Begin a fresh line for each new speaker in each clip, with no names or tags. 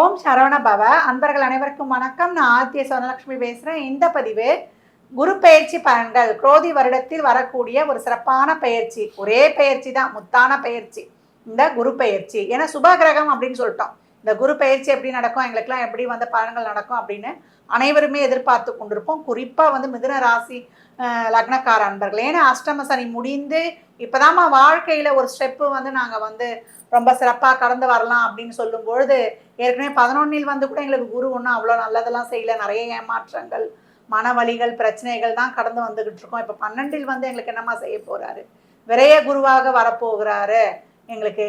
ஓம் சரவண பவ. அன்பர்கள் அனைவருக்கும் வணக்கம். நான் ஆத்திய சோனலட்சுமி பேசுகிறேன் இந்த பதிவு குரு பயிற்சி பலன்கள். குரோதி வருடத்தில் வரக்கூடிய ஒரு சிறப்பான பெயர்ச்சி. ஒரே பெயர்ச்சி தான். முத்தான பயிற்சி இந்த குரு பயிற்சி ஏன்னா சுபகிரகம் அப்படின்னு சொல்லிட்டோம். இந்த குரு பயிற்சி எப்படி நடக்கும் எங்களுக்கெல்லாம் எப்படி வந்து பலன்கள் நடக்கும் அப்படின்னு அனைவருமே எதிர்பார்த்து கொண்டிருப்போம். குறிப்பாக வந்து மிதுன ராசி லக்னக்கார அன்பர்கள் ஏன்னா அஷ்டம சனி முடிந்து இப்போதாம்மா வாழ்க்கையில் ஒரு ஸ்டெப்பு வந்து நாங்கள் வந்து ரொம்ப சிறப்பாக கடந்து வரலாம் அப்படின்னு சொல்லும் பொழுது ஏற்கனவே பதினொன்னில் வந்து கூட எங்களுக்கு குரு ஒன்றும் அவ்வளோ நல்லதெல்லாம் செய்யல. நிறைய ஏமாற்றங்கள் மன வழிகள் பிரச்சனைகள் தான் கடந்து வந்துகிட்டு இருக்கோம். இப்போ பன்னெண்டில் வந்து எங்களுக்கு என்னம்மா செய்ய போறாரு? விரைய குருவாக வரப்போகிறாரு. எங்களுக்கு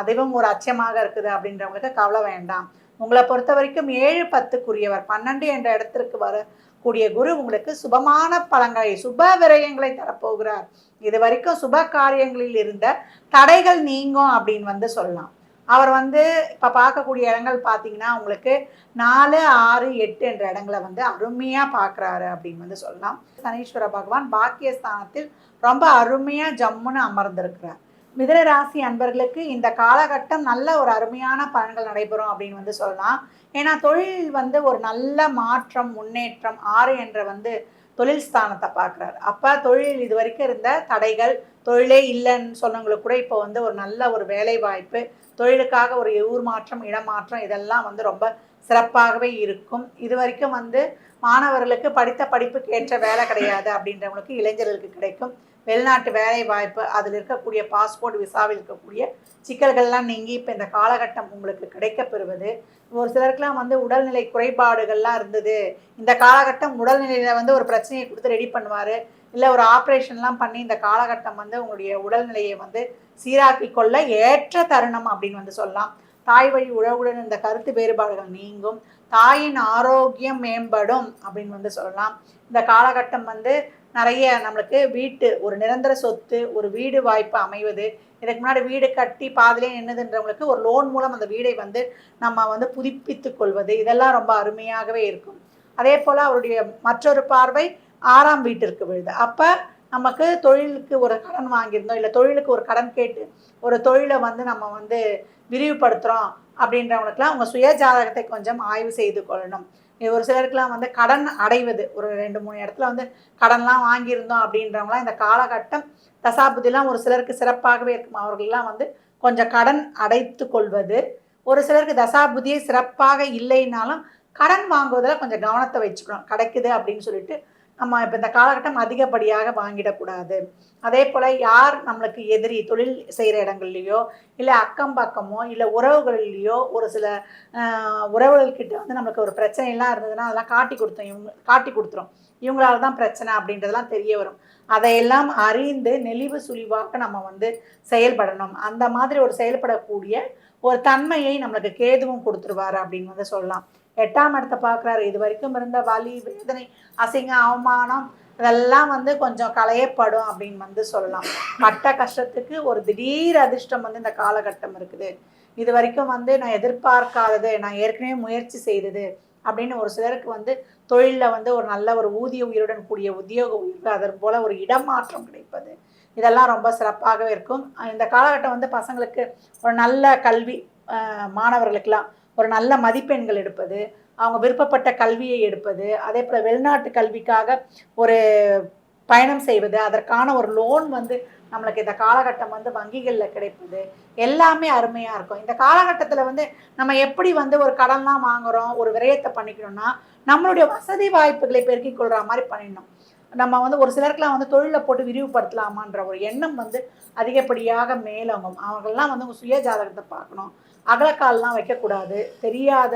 அதுவும் ஒரு அச்சமாக இருக்குது அப்படின்றவங்களுக்கு கவலை வேண்டாம். உங்களை பொறுத்த வரைக்கும் ஏழு பத்துக்குரியவர் பன்னெண்டு என்ற இடத்திற்கு வரக்கூடிய குரு உங்களுக்கு சுபமான பலங்களை சுப விரயங்களை தரப்போகிறார். இது வரைக்கும் சுப காரியங்களில் இருந்த தடைகள் நீங்கும் அப்படின்னு வந்து சொல்லலாம். அவர் வந்து இப்போ பார்க்கக்கூடிய இடங்கள் பார்த்தீங்கன்னா உங்களுக்கு நாலு ஆறு எட்டு என்ற இடங்களை வந்து அருமையாக பார்க்குறாரு அப்படின்னு வந்து சொல்லலாம். சனீஸ்வர பகவான் பாக்கியஸ்தானத்தில் ரொம்ப அருமையாக ஜம்முன்னு அமர்ந்திருக்கிறார். மிதனராசி அன்பர்களுக்கு இந்த காலகட்டம் நல்ல ஒரு அருமையான பலன்கள் நடைபெறும் அப்படின்னு வந்து சொல்லலாம். ஏன்னா தொழில் வந்து ஒரு நல்ல மாற்றம் முன்னேற்றம் ஆறு என்ற வந்து தொழில் ஸ்தானத்தை பார்க்குறாரு. அப்போ தொழில் இது வரைக்கும் இருந்த தடைகள் தொழிலே இல்லைன்னு சொன்னவங்களுக்கு கூட இப்போ வந்து ஒரு நல்ல ஒரு வேலை வாய்ப்பு தொழிலுக்காக ஒரு ஊர் மாற்றம் இடமாற்றம் இதெல்லாம் வந்து ரொம்ப சிறப்பாகவே இருக்கும். இது வரைக்கும் வந்து மாணவர்களுக்கு படித்த படிப்புக்கு ஏற்ற வேலை கிடையாது அப்படின்றவங்களுக்கு இளைஞர்களுக்கு கிடைக்கும். வெளிநாட்டு வேலை வாய்ப்பு அதில் இருக்கக்கூடிய பாஸ்போர்ட் விசாவில் இருக்கக்கூடிய சிக்கல்கள்லாம் நீங்கி இப்போ இந்த காலகட்டம் உங்களுக்கு கிடைக்கப்பெறுவது. ஒரு சிலருக்குலாம் வந்து உடல்நிலை குறைபாடுகள்லாம் இருந்தது. இந்த காலகட்டம் உடல்நிலையில் வந்து ஒரு பிரச்சனையை கொடுத்து ரெடி பண்ணுவார். இல்லை ஒரு ஆப்ரேஷன்லாம் பண்ணி இந்த காலகட்டம் வந்து உங்களுடைய உடல்நிலையை வந்து சீராக்கி கொள்ள ஏற்ற தருணம் அப்படின்னு வந்து சொல்லலாம். தாய் வழி உழவுடன் இந்த கருத்து வேறுபாடுகள் நீங்கும். தாயின் ஆரோக்கியம் மேம்படும் அப்படின்னு வந்து சொல்லலாம். இந்த காலகட்டம் வந்து நிறைய நம்மளுக்கு வீட்டு ஒரு நிரந்தர சொத்து ஒரு வீடு வாய்ப்பு அமைவது இதுக்கு முன்னாடி வீடு கட்டி பாதிலே நின்றுதுன்றவங்களுக்கு ஒரு லோன் மூலம் அந்த வீடை வந்து நம்ம வந்து புதுப்பித்து கொள்வது இதெல்லாம் ரொம்ப அருமையாகவே இருக்கும். அதே போல் அவருடைய மற்றொரு பார்வை ஆறாம் வீட்டிற்கு விழுது. அப்போ நமக்கு தொழிலுக்கு ஒரு கடன் வாங்கியிருந்தோம் இல்லை தொழிலுக்கு ஒரு கடன் கேட்டு ஒரு தொழிலை வந்து நம்ம வந்து விரிவுபடுத்துகிறோம் அப்படின்றவங்களுக்குலாம் அவங்க சுய ஜாதகத்தை கொஞ்சம் ஆய்வு செய்து கொள்ளணும். ஒரு சிலருக்குலாம் வந்து கடன் அடைவது. ஒரு ரெண்டு மூணு இடத்துல வந்து கடன்லாம் வாங்கியிருந்தோம் அப்படின்றவங்களாம் இந்த காலகட்டம் தசாபுதிலாம் ஒரு சிலருக்கு சிறப்பாகவே இருக்கும். அவர்கள்லாம் வந்து கொஞ்சம் கடன் அடைத்து கொள்வது. ஒரு சிலருக்கு தசாபுதியே சிறப்பாக இல்லைனாலும் கடன் வாங்குவதில் கொஞ்சம் கவனத்தை வச்சுக்கணும். கிடைக்குது அப்படின்னு சொல்லிட்டு நம்ம இப்போ இந்த காலகட்டம் அதிகப்படியாக வாங்கிடக்கூடாது. அதே போல் யார் நம்மளுக்கு எதிரி தொழில் செய்கிற இடங்கள்லையோ இல்லை அக்கம் பக்கமோ இல்லை உறவுகள்லையோ ஒரு சில உறவுகள்கிட்ட வந்து நம்மளுக்கு ஒரு பிரச்சனைலாம் இருந்ததுன்னா அதெல்லாம் காட்டி கொடுத்தோம். இவங்க காட்டி கொடுத்துரும். இவங்களால தான் பிரச்சனை அப்படின்றதெல்லாம் தெரிய வரும். அதையெல்லாம் அறிந்து நெளிவு சுழிவாக நம்ம வந்து செயல்படணும். அந்த மாதிரி ஒரு செயல்படக்கூடிய ஒரு தன்மையை நம்மளுக்கு கேதுவும் கொடுத்துருவாரு அப்படின்னு வந்து சொல்லலாம். எட்டாம் இடத்தை பார்க்குறாரு. இது வரைக்கும் இருந்த வலி வேதனை அசிங்க அவமானம் இதெல்லாம் வந்து கொஞ்சம் களையப்படும் அப்படின்னு வந்து சொல்லலாம். பட்ட கஷ்டத்துக்கு ஒரு திடீர் அதிர்ஷ்டம் வந்து இந்த காலகட்டம் இருக்குது. இது வரைக்கும் வந்து நான் எதிர்பார்க்காதது நான் ஏற்கனவே முயற்சி செய்தது அப்படின்னு ஒரு சிலருக்கு வந்து தொழிலில் வந்து ஒரு நல்ல ஒரு ஊதிய உயிருடன் கூடிய உத்தியோக உயர்வு அதன் போல் ஒரு இடமாற்றம் கிடைப்பது. இதெல்லாம் ரொம்ப சிறப்பாகவே இருக்கும். இந்த காலகட்டம் வந்து பசங்களுக்கு ஒரு நல்ல கல்வி மாணவர்களுக்கெல்லாம் ஒரு நல்ல மதிப்பெண்கள் எடுப்பது அவங்க விருப்பப்பட்ட கல்வியை எடுப்பது அதே போல் வெளிநாட்டு கல்விக்காக ஒரு பயணம் செய்வது அதற்கான ஒரு லோன் வந்து நம்மளுக்கு இந்த காலகட்டம் வந்து வங்கிகளில் கிடைப்பது எல்லாமே அருமையாக இருக்கும். இந்த காலகட்டத்தில் வந்து நம்ம எப்படி வந்து ஒரு கடன்லாம் வாங்குகிறோம் ஒரு விரயத்தை பண்ணிக்கணும்னா நம்மளுடைய வசதி வாய்ப்புகளை பெருக்கிக் கொள்கிற மாதிரி பண்ணிடணும். நம்ம வந்து ஒரு சிலருக்குலாம் வந்து தொழிலை போட்டு விரிவுபடுத்தலாமான்ற ஒரு எண்ணம் வந்து அதிகப்படியாக மேலோங்கும். அவங்கெல்லாம் வந்து உங்கள் சுய ஜாதகத்தை பார்க்கணும். அகலக்கால்லாம் வைக்கக்கூடாது. தெரியாத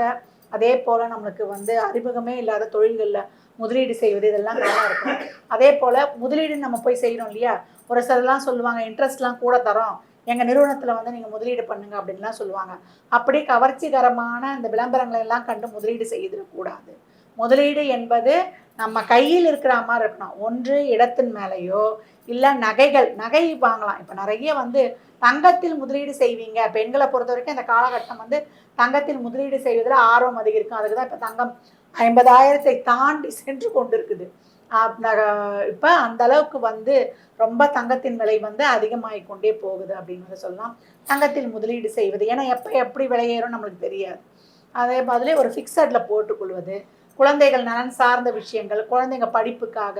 அதே போல் நம்மளுக்கு வந்து அறிமுகமே இல்லாத தொழில்களில் முதலீடு செய்வது இதெல்லாம் நல்லா இருக்கும். அதே போல் முதலீடு நம்ம போய் செய்கிறோம் இல்லையா? ஒரு சிலர்லாம் சொல்லுவாங்க இன்ட்ரெஸ்ட்லாம் கூட தரோம். எங்கள் நிறுவனத்தில் வந்து நீங்கள் முதலீடு பண்ணுங்க அப்படின்லாம் சொல்லுவாங்க. அப்படி கவர்ச்சிகரமான இந்த விளம்பரங்களை எல்லாம் கண்டு முதலீடு செய்திடக்கூடாது. முதலீடு என்பது நம்ம கையில் இருக்கிற மாதிரி இருக்கணும். ஒன்று இடத்தின் மேலேயோ இல்லை நகைகள் நகை வாங்கலாம். இப்போ நிறைய வந்து தங்கத்தில் முதலீடு செய்வீங்க. பெண்களை பொறுத்த வரைக்கும் இந்த காலகட்டம் வந்து தங்கத்தில் முதலீடு செய்வதில் ஆர்வம் அதிகரிக்கும். அதுக்கு தான் இப்போ தங்கம் ஐம்பதாயிரத்தை தாண்டி சென்று கொண்டிருக்குது. இப்போ அந்த அளவுக்கு வந்து ரொம்ப தங்கத்தின் விலை வந்து அதிகமாகி கொண்டே போகுது அப்படின்னு வந்து சொல்லலாம். தங்கத்தில் முதலீடு செய்வது. ஏன்னா எப்போ எப்படி விலையேறும் நம்மளுக்கு தெரியாது. அதே மாதிரி ஒரு ஃபிக்ஸடில் போட்டுக்கொள்வது குழந்தைகள் நலன் சார்ந்த விஷயங்கள் குழந்தைங்க படிப்புக்காக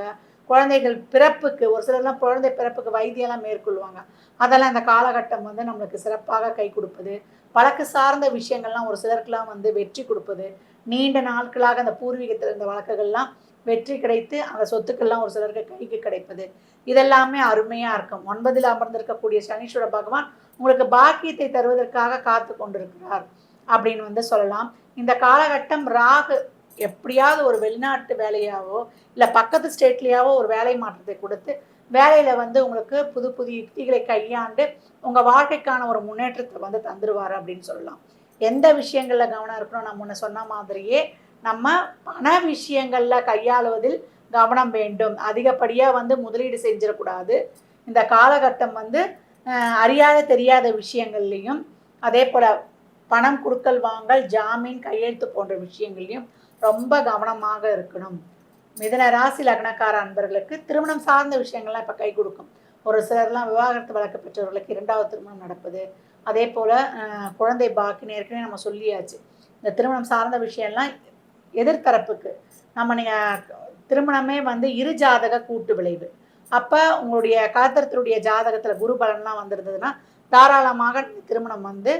குழந்தைகள் பிறப்புக்கு ஒரு சிலர்லாம் குழந்தை பிறப்புக்கு வைத்தியெல்லாம் மேற்கொள்வாங்க. அதெல்லாம் இந்த காலகட்டம் வந்து நம்மளுக்கு சிறப்பாக கை கொடுப்பது. வழக்கு சார்ந்த விஷயங்கள்லாம் ஒரு சிலருக்குலாம் வந்து வெற்றி கொடுப்பது. நீண்ட நாட்களாக அந்த பூர்வீகத்தில் இருந்த வழக்குகள்லாம் வெற்றி கிடைத்து அந்த சொத்துக்கள்லாம் ஒரு சிலருக்கு கைக்கு கிடைப்பது. இதெல்லாமே அருமையாக இருக்கும். ஒன்பதில் அமர்ந்திருக்கக்கூடிய சனீஸ்வர பகவான் உங்களுக்கு பாக்கியத்தை தருவதற்காக காத்து கொண்டிருக்கிறார் அப்படின்னு வந்து சொல்லலாம். இந்த காலகட்டம் ராகு எப்படியாவது ஒரு வெளிநாட்டு வேலையாவோ இல்லை பக்கத்து ஸ்டேட்லேயாவோ ஒரு வேலை மாற்றத்தை கொடுத்து வேலையில் வந்து உங்களுக்கு புது புது யுக்திகளை கையாண்டு உங்கள் வாழ்க்கைக்கான ஒரு முன்னேற்றத்தை வந்து தந்துடுவார் அப்படின்னு சொல்லலாம். எந்த விஷயங்களில் கவனம் இருக்கணும்? நான் முன்ன சொன்ன மாதிரியே நம்ம பண விஷயங்களில் கையாளுவதில் கவனம் வேண்டும். அதிகப்படியாக வந்து முதலீடு செஞ்சிடக்கூடாது. இந்த காலகட்டம் வந்து அறியாத தெரியாத விஷயங்கள்லையும் அதே போல் பணம் கொடுக்கல் வாங்கல் ஜாமீன் கையெழுத்து போன்ற விஷயங்கள்லையும் ரொம்ப கவனமாக இருக்கணும். மிதன ராசி லக்னக்கார அன்பர்களுக்கு திருமணம் சார்ந்த விஷயங்கள்லாம் இப்போ கை கொடுக்கும். ஒரு சிலர்லாம் விவாகரத்து வழக்கு பெற்றவர்களுக்கு இரண்டாவது திருமணம் நடப்பது அதே போல் குழந்தை பாக்கின்னு ஏற்கனவே நம்ம சொல்லியாச்சு. இந்த திருமணம் சார்ந்த விஷயம்லாம் எதிர்த்தரப்புக்கு. நம்ம நீங்கள் திருமணமே வந்து இரு ஜாதக கூட்டு விளைவு. அப்போ உங்களுடைய காத்திரத்தினுடைய ஜாதகத்தில் குரு பலன்லாம் வந்திருந்ததுன்னா தாராளமாக திருமணம் வந்து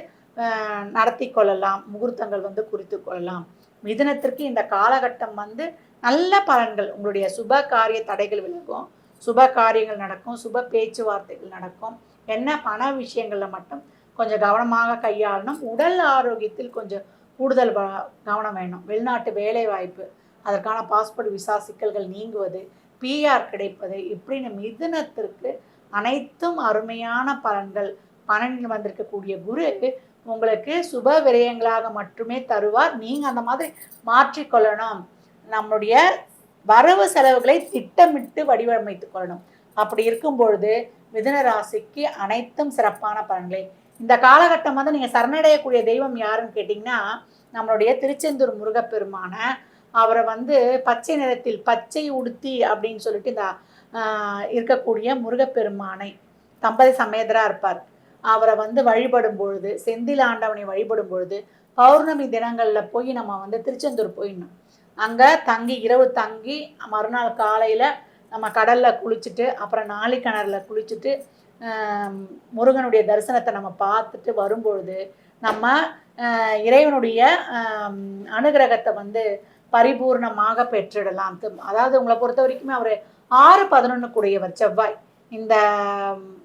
நடத்தி கொள்ளலாம். முகூர்த்தங்கள் வந்து குறித்து கொள்ளலாம். மிதனத்திற்கு இந்த காலகட்டம் வந்து நல்ல பலன்கள். உங்களுடைய சுப காரிய தடைகள் விலகும். சுப காரியங்கள் நடக்கும். சுப பேச்சுவார்த்தைகள் நடக்கும். என்ன பண விஷயங்களில் மட்டும் கொஞ்சம் கவனமாக கையாளணும். உடல் ஆரோக்கியத்தில் கொஞ்சம் கூடுதல் கவனம் வேணும். வெளிநாட்டு வேலை வாய்ப்பு அதற்கான பாஸ்போர்ட் விசா சிக்கல்கள் நீங்குவது பிஆர் கிடைப்பது இப்படின்னு மிதுனத்திற்கு அனைத்தும் அருமையான பலன்கள். பன்னெண்டில் வந்திருக்கக்கூடிய குரு உங்களுக்கு சுப விரயங்களாக மட்டுமே தருவார். நீங்கள் அந்த மாதிரி மாற்றிக்கொள்ளணும் நம்முடைய வரவு செலவுகளை திட்டமிட்டு வடிவமைத்துக் கொள்ளணும். அப்படி இருக்கும் பொழுது மிதுன ராசிக்கு அனைத்தும் சிறப்பான பலன்களே. இந்த காலகட்டம் வந்து நீங்கள் சரணடையக்கூடிய தெய்வம் யாருன்னு கேட்டிங்கன்னா நம்மளுடைய திருச்செந்தூர் முருகப்பெருமான. அவரை வந்து பச்சை நிறத்தில் பச்சை உடுத்தி அப்படின்னு சொல்லிட்டு இந்த இருக்கக்கூடிய முருகப்பெருமானை தம்பதி சமேதரா இருப்பார். அவரை வந்து வழிபடும் பொழுது செந்தில் ஆண்டவனை வழிபடும் பொழுது பௌர்ணமி தினங்களில் போய் நம்ம வந்து திருச்செந்தூர் போயிடணும். அங்கே தங்கி இரவு தங்கி மறுநாள் காலையில் நம்ம கடலில் குளிச்சுட்டு அப்புறம் நாளிக்கிணறில் குளிச்சுட்டு முருகனுடைய தரிசனத்தை நம்ம பார்த்துட்டு வரும்பொழுது நம்ம இறைவனுடைய அனுகிரகத்தை வந்து பரிபூர்ணமாக பெற்றிடலாம். அதாவது உங்களை பொறுத்த வரைக்குமே அவர் ஆறு பதினொன்று கூடியவர் செவ்வாய். இந்த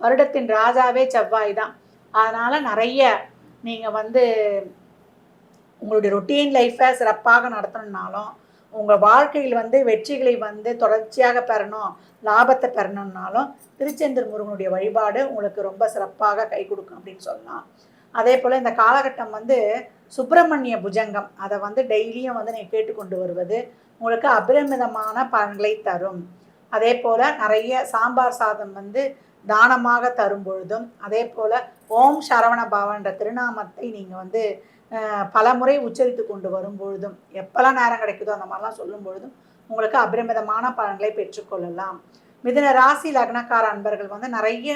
வருடத்தின் ராஜாவே செவ்வாய் தான். அதனால் நிறைய நீங்கள் வந்து உங்களுடைய ரொட்டீன் லைஃப்பை சிறப்பாக நடத்தணும்னாலும் உங்கள் வாழ்க்கையில் வந்து வெற்றிகளை வந்து தொடர்ச்சியாக பெறணும் லாபத்தை பெறணும்னாலும் திருச்செந்தூர் முருகனுடைய வழிபாடு உங்களுக்கு ரொம்ப சிறப்பாக கை கொடுக்கும் அப்படின்னு சொல்லலாம். அதே போல் இந்த காலகட்டம் வந்து சுப்பிரமணிய புஜங்கம். அதை வந்து டெய்லியும் வந்து நீங்கள் கேட்டுக்கொண்டு வருவது உங்களுக்கு அபரிமிதமான பலன்களை தரும். அதே போல் நிறைய சாம்பார் சாதம் வந்து தானமாக தரும் பொழுதும் அதே போல் ஓம் சரவண பாவன்ற திருநாமத்தை நீங்கள் வந்து பல முறை உச்சரித்து கொண்டு வரும் பொழுதும் எப்போல்லாம் நேரம் கிடைக்குதோ அந்த மாதிரிலாம் சொல்லும் பொழுதும் உங்களுக்கு அபரிமிதமான பலன்களை பெற்றுக்கொள்ளலாம் மிதுன ராசி லக்னக்கார அன்பர்கள் வந்து நிறைய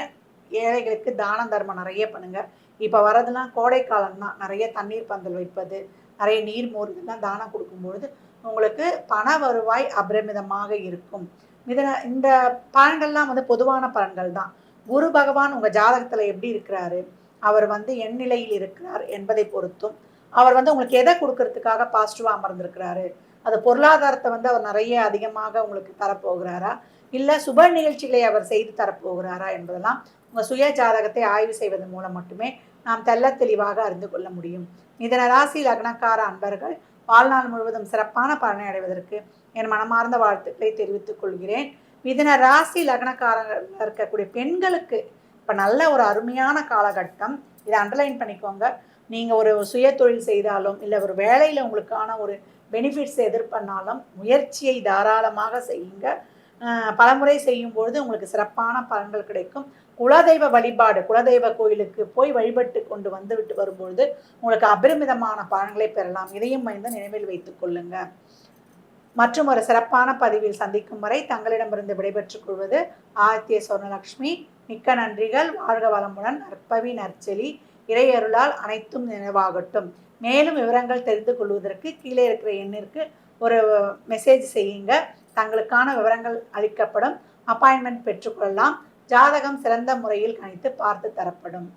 ஏழைகளுக்கு தான தர்மம் நிறைய பண்ணுங்க. இப்போ வர்றதுலாம் கோடை தான் நிறைய தண்ணீர் பந்தல் வைப்பது நிறைய நீர் மோர்கள்லாம் தானம் கொடுக்கும்பொழுது உங்களுக்கு பண வருவாய் அபரிமிதமாக இருக்கும். மிதன இந்த பலன்கள்லாம் வந்து பொதுவான பலன்கள் தான் குரு பகவான் உங்கள் ஜாதகத்தில் எப்படி இருக்கிறாரு? அவர் வந்து என் நிலையில் இருக்கிறார் என்பதை பொறுத்தும் அவர் வந்து உங்களுக்கு எதை கொடுக்கறதுக்காக பாசிட்டிவாக அமர்ந்திருக்கிறாரு? அது பொருளாதாரத்தை வந்து அவர் நிறைய அதிகமாக உங்களுக்கு தரப்போகிறாரா? இல்லை சுப நிகழ்ச்சிகளை அவர் செய்து தரப்போகிறாரா என்பதெல்லாம் உங்கள் சுய ஜாதகத்தை ஆய்வு செய்வதன் மூலம் மட்டுமே நாம் தெல்ல தெளிவாக அறிந்து கொள்ள முடியும். மிதன ராசி லக்னக்கார அன்பர்கள் வாழ்நாள் முழுவதும் சிறப்பான பலனை அடைவதற்கு என் மனமார்ந்த வாழ்த்துக்களை தெரிவித்துக் கொள்கிறேன். மிதன ராசி லக்னக்காரங்க இருக்கக்கூடிய பெண்களுக்கு இப்போ நல்ல ஒரு அருமையான காலகட்டம். இதை அண்டர்லைன் பண்ணிக்கோங்க. நீங்கள் ஒரு சுய தொழில் செய்தாலும் இல்லை ஒரு வேலையில் உங்களுக்கான ஒரு பெனிஃபிட்ஸ் எதிர்பண்ணாலும் முயற்சியை தாராளமாக செய்யுங்க. பலமுறை செய்யும் பொழுது உங்களுக்கு சிறப்பான பலன்கள் கிடைக்கும். குலதெய்வ வழிபாடு குலதெய்வ கோயிலுக்கு போய் வழிபட்டு கொண்டு வந்துவிட்டு வரும்பொழுது உங்களுக்கு அபரிமிதமான பலன்களை பெறலாம். இதையும் மைந்து நினைவில் வைத்துக் கொள்ளுங்கள் மற்றும் ஒரு சிறப்பான பதிவில் சந்திக்கும் வரை தங்களிடமிருந்து விடைபெற்றுக் கொள்வது ஆதித்ய சொர்ணலக்ஷ்மி. மிக்க நன்றிகள். வாழ்க வளமுடன். நற்பவி நற்செலி. இறையருளால் அனைத்தும் நினைவாகட்டும். மேலும் விவரங்கள் தெரிந்து கொள்வதற்கு கீழே இருக்கிற எண்ணிற்கு ஒரு மெசேஜ் செய்யுங்க. தங்களுக்கான விவரங்கள் அளிக்கப்படும். அப்பாயின்மெண்ட் பெற்றுக்கொள்ளலாம் ஜாதகம் சிறந்த முறையில் கணித்து பார்த்து தரப்படும்.